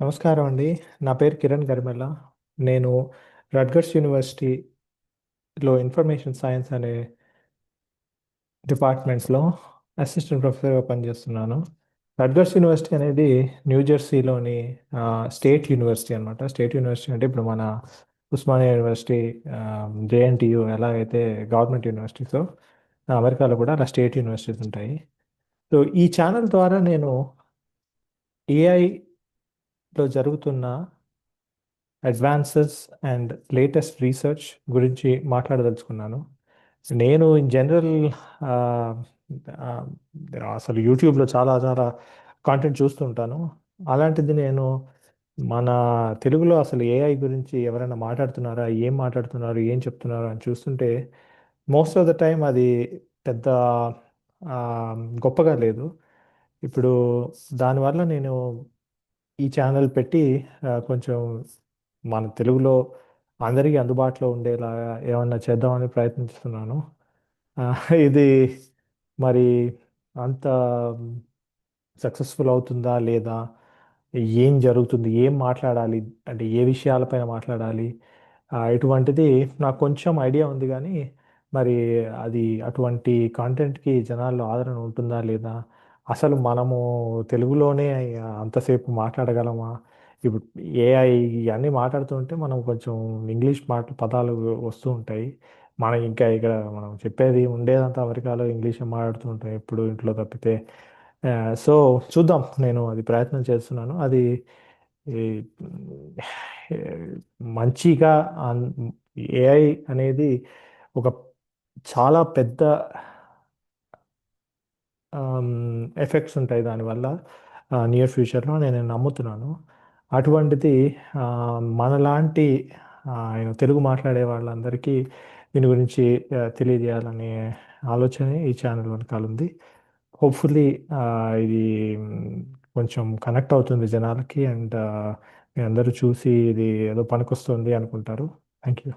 నమస్కారం అండి. నా పేరు కిరణ్ గరిమెల్ల. నేను రట్గర్స్ యూనివర్సిటీలో ఇన్ఫర్మేషన్ సైన్స్ అనే డిపార్ట్మెంట్స్లో అసిస్టెంట్ ప్రొఫెసర్గా పనిచేస్తున్నాను. రట్గర్స్ యూనివర్సిటీ అనేది న్యూ జెర్సీలోని స్టేట్ యూనివర్సిటీ అనమాట స్టేట్ యూనివర్సిటీ అంటే ఇప్పుడు మన ఉస్మానియా యూనివర్సిటీ జేఎన్టీయు ఎలాగైతే గవర్నమెంట్ యూనివర్సిటీసో అమెరికాలో కూడా అలా స్టేట్ యూనివర్సిటీస్ ఉంటాయి. సో ఈ ఛానల్ ద్వారా నేను ఏఐ లో జరుగుతున్న అడ్వాన్సెస్ అండ్ లేటెస్ట్ రీసెర్చ్ గురించి మాట్లాడదలుచుకున్నాను. నేను ఇన్ జనరల్ అసలు యూట్యూబ్లో చాలా చాలా కాంటెంట్ చూస్తుంటాను అలాంటిది నేను మన తెలుగులో అసలు ఏఐ గురించి ఎవరైనా మాట్లాడుతున్నారా? ఏం మాట్లాడుతున్నారు? ఏం చెప్తున్నారు? అని చూస్తుంటే మోస్ట్ ఆఫ్ ద టైం అది పెద్ద గొప్పగా లేదు. ఇప్పుడు దానివల్ల నేను ఈ ఛానల్ పెట్టి కొంచెం మన తెలుగులో అందరికీ అందుబాటులో ఉండేలాగా ఏమన్నా చేద్దామని ప్రయత్నిస్తున్నాను. ఇది మరి అంత సక్సెస్ఫుల్ అవుతుందా లేదా? ఏం జరుగుతుంది? ఏం మాట్లాడాలి? అంటే ఏ విషయాలపైన మాట్లాడాలి? ఇటువంటిది నాకు కొంచెం ఐడియా ఉంది కానీ మరి అది అటువంటి కాంటెంట్కి జనాల్లో ఆదరణ ఉంటుందా లేదా? అసలు మనము తెలుగులోనే అంతసేపు మాట్లాడగలమా? ఇప్పుడు ఏఐ ఇవన్నీ మాట్లాడుతుంటే మనం కొంచెం ఇంగ్లీష్ మాట పదాలు వస్తూ ఉంటాయి. మనం ఇంకా ఇక్కడ మనం చెప్పేది ఉండేదంతా అమెరికాలో ఇంగ్లీష్ మాట్లాడుతూ ఉంటాం ఎప్పుడు ఇంట్లో తప్పితే. సో చూద్దాం. నేను అది ప్రయత్నం చేస్తున్నాను. అది ఈ, మంచిగా ఏఐ అనేది ఒక చాలా పెద్ద ఎఫెక్ట్స్ ఉంటాయి దానివల్ల నియర్ ఫ్యూచర్లో నేను నమ్ముతున్నాను. అటువంటిది మనలాంటి ఆయన తెలుగు మాట్లాడే వాళ్ళందరికీ దీని గురించి తెలియజేయాలనే ఆలోచన ఈ ఛానల్ వెనకాల ఉంది. హోప్ఫుల్లీ ఇది కొంచెం కనెక్ట్ అవుతుంది జనాలకి అండ్ మీ అందరూ చూసి ఇది ఏదో పనికొస్తుంది అనుకుంటారు. Thank you